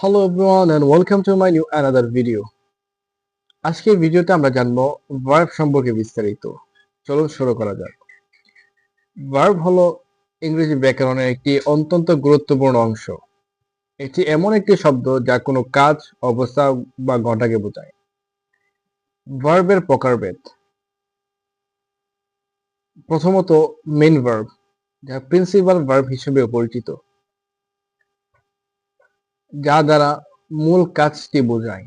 Hello everyone and welcome to my new another video. আজকের ভিডিওতে আমরা জানব ভার্ব সম্পর্কে বিস্তারিত। চলুন শুরু করা যাক। ভার্ব হলো ইংরেজি ব্যাকরণের একটি অত্যন্ত গুরুত্বপূর্ণ অংশ। এটি এমন একটি শব্দ যা কোনো কাজ, অবস্থা বা ঘটাকে বোঝায়। ভার্বের প্রকারভেদ। প্রথমত মেইন ভার্ব যা প্রিন্সিপাল ভার্ব হিসেবে পরিচিত। যা দ্বারা মূল কাজটি বোঝায়।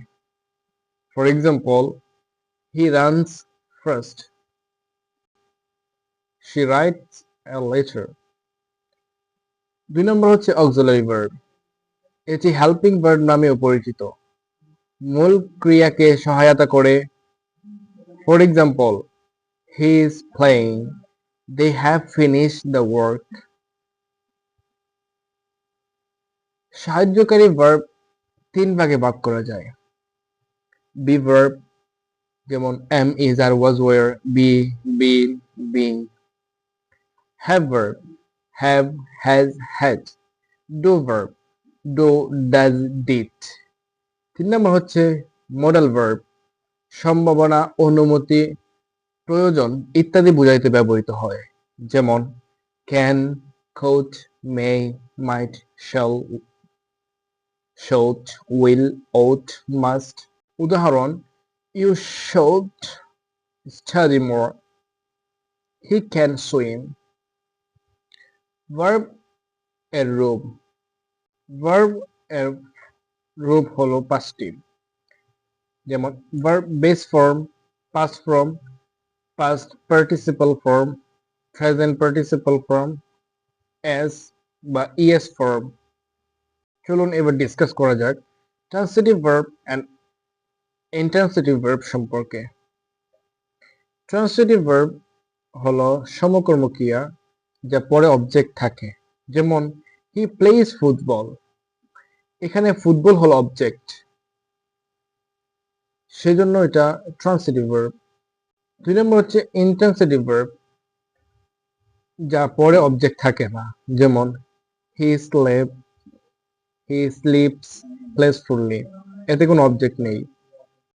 For example he runs fast she writes a letter দুই নম্বর হচ্ছে অক্সিলারি ভার্ব এটি হেল্পিং ভার্ব নামেও পরিচিত। মূল ক্রিয়াকে সহায়তা করে। For example he is playing they have finish the work সাহায্যকারী ভার্ব তিন ভাগে ভাগ করা যায়। বি ভার্ব যেমন am is are was were be been being have verb have has has do verb do does did তিন নম্বর হচ্ছে modal verb সম্ভাবনা, অনুমতি, প্রয়োজন ইত্যাদি বুঝাইতে ব্যবহৃত হয়। যেমন can could may might shall should, will, ought, must. উদাহরণ You should study more. He can swim. Verb এর রূপ verb এর রূপ হলো পাঁচটি যেমন verb base form, past form, past participle form, present participle form, s বা es form. চলুন এবার ডিসকাস করা যাক transitive verb and intransitive verb সম্পর্কে। ট্রান্সিটিভ ভার্ব হলো সমকর্ম ক্রিয়া যা পরে অবজেক্ট থাকে। যেমন হি প্লেস ফুটবল এখানে ফুটবল হলো অবজেক্ট সেজন্য এটা ট্রান্সিটিভ ভার্ব দুই নম্বর হচ্ছে ইন্ট্রান্সিটিভ ভার্ব যা পরে অবজেক্ট থাকে না। যেমন হি স্লেপ হি স্লিপস প্লেসফুললি এতে কোনো অবজেক্ট নেই।